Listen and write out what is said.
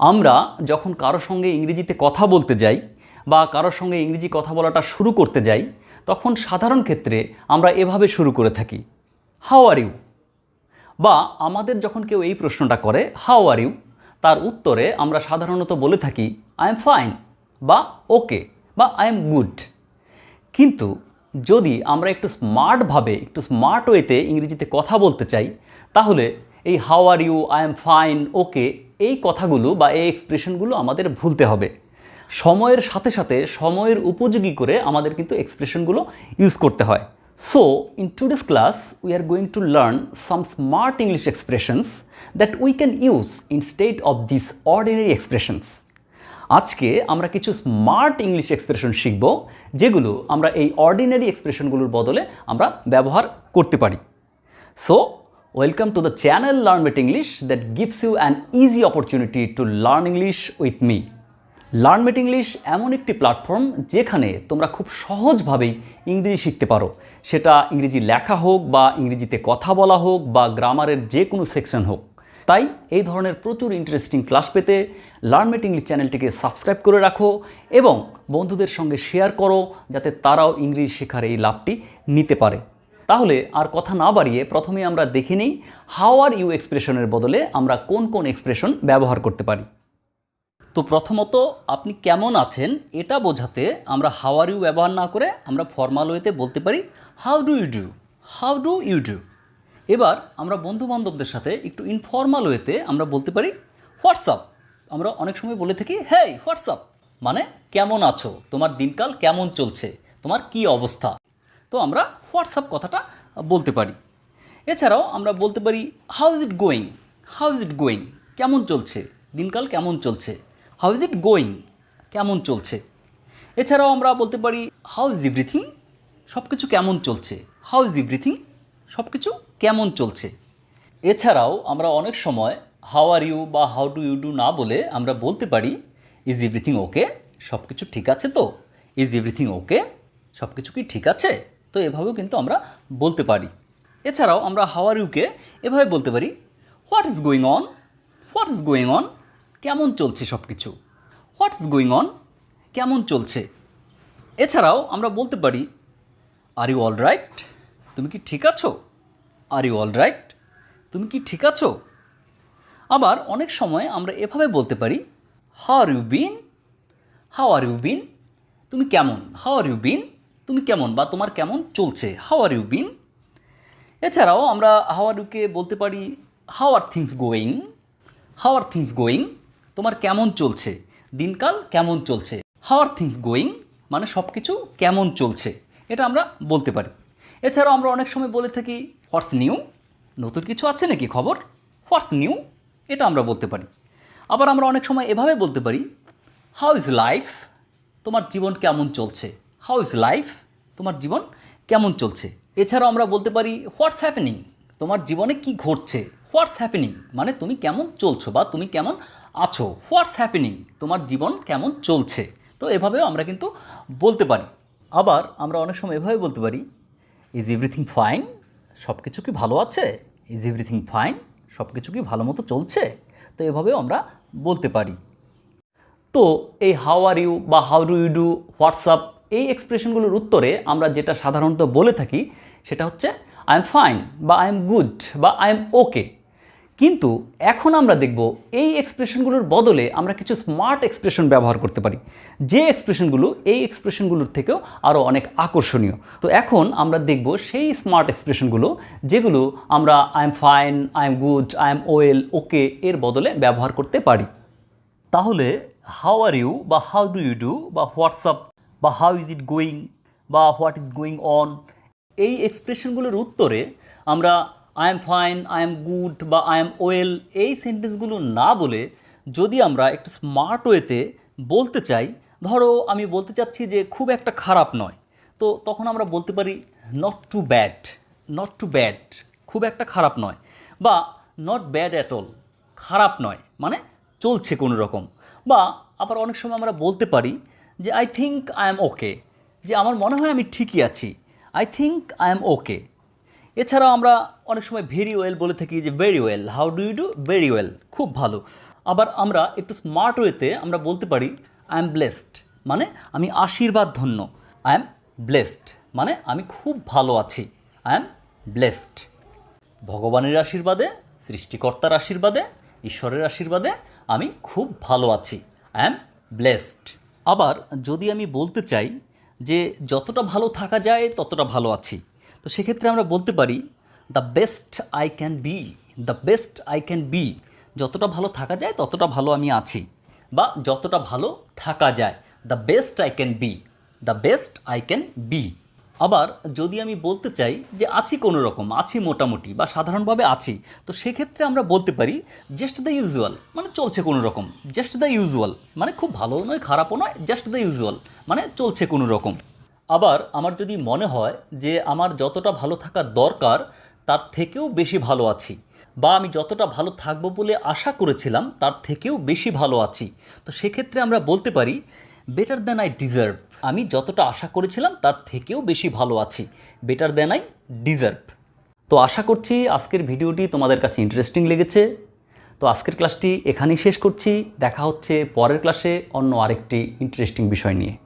আমরা যখন কারোর সঙ্গে ইংরেজিতে কথা বলতে যাই বা কারোর সঙ্গে ইংরেজি কথা বলাটা শুরু করতে যাই, তখন সাধারণ ক্ষেত্রে আমরা এভাবে শুরু করে থাকি হাউ আর ইউ বা আমাদের যখন কেউ এই প্রশ্নটা করে হাউ আর ইউ তার উত্তরে আমরা সাধারণত বলে থাকি আই এম ফাইন বা ওকে বা আই এম গুড কিন্তু যদি আমরা একটু স্মার্টভাবে একটু স্মার্ট ওয়েতে ইংরেজিতে কথা বলতে চাই, তাহলে এই how are you I am fine okay এই কথাগুলো বা এই এক্সপ্রেশনগুলো আমাদের ভুলতে হবে। সময়ের সাথে সাথে সময়ের উপযোগী করে আমাদের কিন্তু এক্সপ্রেশনগুলো ইউজ করতে হয়। So in today's class we are going to learn some smart English expressions that we can use instead of this ordinary expressions আজকে আমরা কিছু স্মার্ট ইংলিশ এক্সপ্রেশন শিখব, যেগুলো আমরা এই অর্ডিনারি এক্সপ্রেশনগুলোর বদলে আমরা ব্যবহার করতে পারি। So welcome to the channel learn mate English that gives you an easy opportunity to learn English with me learn mate English এমন একটি প্ল্যাটফর্ম যেখানে তোমরা খুব সহজভাবেই ইংরেজি শিখতে পারো। সেটা ইংরেজি লেখা হোক বা ইংরেজিতে কথা বলা হোক বা গ্রামারের যে কোনো সেকশন হোক। তাই এই ধরনের প্রচুর ইন্টারেস্টিং ক্লাস পেতে লার্নমেট ইংলিশ চ্যানেলটিকে সাবস্ক্রাইব করে রাখো এবং বন্ধুদের সঙ্গে শেয়ার করো যাতে তারাও ইংরেজি শেখার এই লাভটি নিতে পারে। তাহলে আর কথা না বাড়িয়ে প্রথমে আমরা দেখে নিই হাউ আর ইউ এক্সপ্রেশনের বদলে আমরা কোন কোন এক্সপ্রেশন ব্যবহার করতে পারি। তো প্রথমত আপনি কেমন আছেন এটা বোঝাতে আমরা হাউ আর ইউ ব্যবহার না করে আমরা ফর্মাল ওয়েতে বলতে পারি how do you do how do you do এবার আমরা বন্ধু বান্ধবদের সাথে একটু ইনফর্মাল ওয়েতে আমরা বলতে পারি হোয়াটসঅ্যাপ আমরা অনেক সময় বলে থাকি হেই হোয়াটসঅ্যাপ মানে কেমন আছো? তোমার দিনকাল কেমন চলছে? তোমার কি অবস্থা? তো আমরা হোয়াটসঅ্যাপ কথাটা বলতে পারি। এছাড়াও আমরা বলতে পারি how is it going how is it going কেমন চলছে? দিনকাল কেমন চলছে? হাউ ইজ ইট গোয়িং কেমন চলছে? এছাড়াও আমরা বলতে পারি হাউ ইজ এভরিথিং সব কিছু কেমন চলছে? হাউ ইজ এভরিথিং সব কিছু কেমন চলছে? এছাড়াও আমরা অনেক সময় হাউ আর ইউ বা হাউ ডু ইউ ডু না বলে আমরা বলতে পারি ইজ এভরিথিং ওকে সব কিছু ঠিক আছে তো? ইজ এভরিথিং ওকে সব কিছু কি ঠিক আছে? তো এভাবেও কিন্তু আমরা বলতে পারি। এছাড়াও আমরা হাউ আর ইউকে এভাবে বলতে পারি what is going on what is going on কেমন চলছে সব কিছু হোয়াট ইজ গোয়িং অন কেমন চলছে? এছাড়াও আমরা বলতে পারি আর ইউ অল রাইট তুমি কি ঠিক আছো? আর ইউ অল রাইট তুমি কি ঠিক আছো? আবার অনেক সময় আমরা এভাবে বলতে পারি how are you been how are you been তুমি কেমন? হাউ আর ইউ বিন তুমি কেমন বা তোমার কেমন চলছে? হাও আর ইউ বিন এছাড়াও আমরা হাউ আর ইউকে বলতে পারি how are things going how are things going তোমার কেমন চলছে? দিনকাল কেমন চলছে? হাউ আর থিংস গোয়িং মানে সব কিছু কেমন চলছে? এটা আমরা বলতে পারি। এছাড়াও আমরা অনেক সময় বলে থাকি হোয়াটস নিউ নতুন কিছু আছে নাকি খবর? হোয়াটস নিউ এটা আমরা বলতে পারি। আবার আমরা অনেক সময় এভাবে বলতে পারি হাউ ইজ লাইফ তোমার জীবন কেমন চলছে? হাউ ইজ লাইফ তোমার জীবন কেমন চলছে? এছাড়াও আমরা বলতে পারি হোয়াটস হ্যাপেনিং তোমার জীবনে কি ঘটছে? হোয়াটস হ্যাপেনিং মানে তুমি কেমন চলছো বা তুমি কেমন আছো? হোয়াটস হ্যাপেনিং তোমার জীবন কেমন চলছে? তো এভাবেও আমরা কিন্তু বলতে পারি। আবার আমরা অনেক সময় এভাবে বলতে পারি ইজ এভরিথিং ফাইন সব কিছু কি ভালো আছে? ইজ এভরিথিং ফাইন সব কিছু কি ভালো মতো চলছে? তো এভাবেও আমরা বলতে পারি। তো এই হাউ আর ইউ বা how do you do what's up এই এক্সপ্রেশনগুলোর উত্তরে আমরা যেটা সাধারণত বলে থাকি, সেটা হচ্ছে আই এম ফাইন বা আই এম গুড বা আই এম ওকে কিন্তু এখন আমরা দেখব এই এক্সপ্রেশনগুলোর বদলে আমরা কিছু স্মার্ট এক্সপ্রেশন ব্যবহার করতে পারি। যে এক্সপ্রেশনগুলো এই এক্সপ্রেশনগুলোর থেকেও আরও অনেক আকর্ষণীয়। তো এখন আমরা দেখব সেই স্মার্ট এক্সপ্রেশনগুলো যেগুলো আমরা I am fine I am good I am well okay এর বদলে ব্যবহার করতে পারি। তাহলে হাউ আর ইউ বা হাউ ডু ইউ ডু বা হোয়াটসঅ্যাপ বা হাউ ইজ ইট গোয়িং বা হোয়াট ইজ গোয়িং অন এই এক্সপ্রেশনগুলোর উত্তরে আমরা I am fine I am good বা আই এম ওয়েল এই সেন্টেন্সগুলো না বলে যদি আমরা একটু স্মার্ট ওয়েতে বলতে চাই, ধরো আমি বলতে চাচ্ছি যে খুব একটা খারাপ নয়, তো তখন আমরা বলতে পারি not too bad not too bad খুব একটা খারাপ নয় বা নট ব্যাড অ্যাট অল খারাপ নয় মানে চলছে কোনো রকম বা আবার অনেক সময় আমরা বলতে পারি যে I think I am okay যে আমার মনে হয় আমি ঠিকই আছি। I think I am okay এছাড়াও আমরা অনেক সময় ভেরি ওয়েল বলে থাকি যে very well how do you do very well খুব ভালো। আবার আমরা একটু স্মার্ট ওয়েতে আমরা বলতে পারি আই এম ব্লেসড মানে আমি আশীর্বাদ ধন্য আই এম ব্লেসড মানে আমি খুব ভালো আছি। আই এম ব্লেসড ভগবানের আশীর্বাদে, সৃষ্টিকর্তার আশীর্বাদে, ঈশ্বরের আশীর্বাদে আমি খুব ভালো আছি। আই এম ব্লেসড আবার যদি আমি বলতে চাই যে যতটা ভালো থাকা যায়, ততটা ভালো আছি। তো সেক্ষেত্রে আমরা বলতে পারি the best I can be the best I can be যতটা ভালো থাকা যায়, ততটা ভালো আমি আছি। বা যতটা ভালো থাকা যায় the best I can be the best I can be আবার যদি আমি বলতে চাই যে আছি কোনো রকম, আছি মোটামুটি বা সাধারণভাবে আছি, তো সেক্ষেত্রে আমরা বলতে পারি জাস্ট দ্য ইউজুয়াল মানে চলছে কোনো রকম। জাস্ট দ্য ইউজুয়াল মানে খুব ভালো নয়, খারাপও নয় জাস্ট দ্য ইউজুয়াল মানে চলছে কোনো রকম। আবার আমার যদি মনে হয় যে আমার যতটা ভালো থাকা দরকার, তার থেকেও বেশি ভালো আছি, বা আমি যতটা ভালো থাকব বলে আশা করেছিলাম, তার থেকেও বেশি ভালো আছি, তো সেক্ষেত্রে আমরা বলতে পারি বেটার দ্যান আই ডিজার্ভ আমি যতটা আশা করেছিলাম, তার থেকেও বেশি ভালো আছি। বেটার দেন আই ডিজার্ভ তো আশা করছি আজকের ভিডিওটি তোমাদের কাছে ইন্টারেস্টিং লেগেছে। তো আজকের ক্লাসটি এখানেই শেষ করছি। দেখা হচ্ছে পরের ক্লাসে অন্য আরেকটি ইন্টারেস্টিং বিষয় নিয়ে।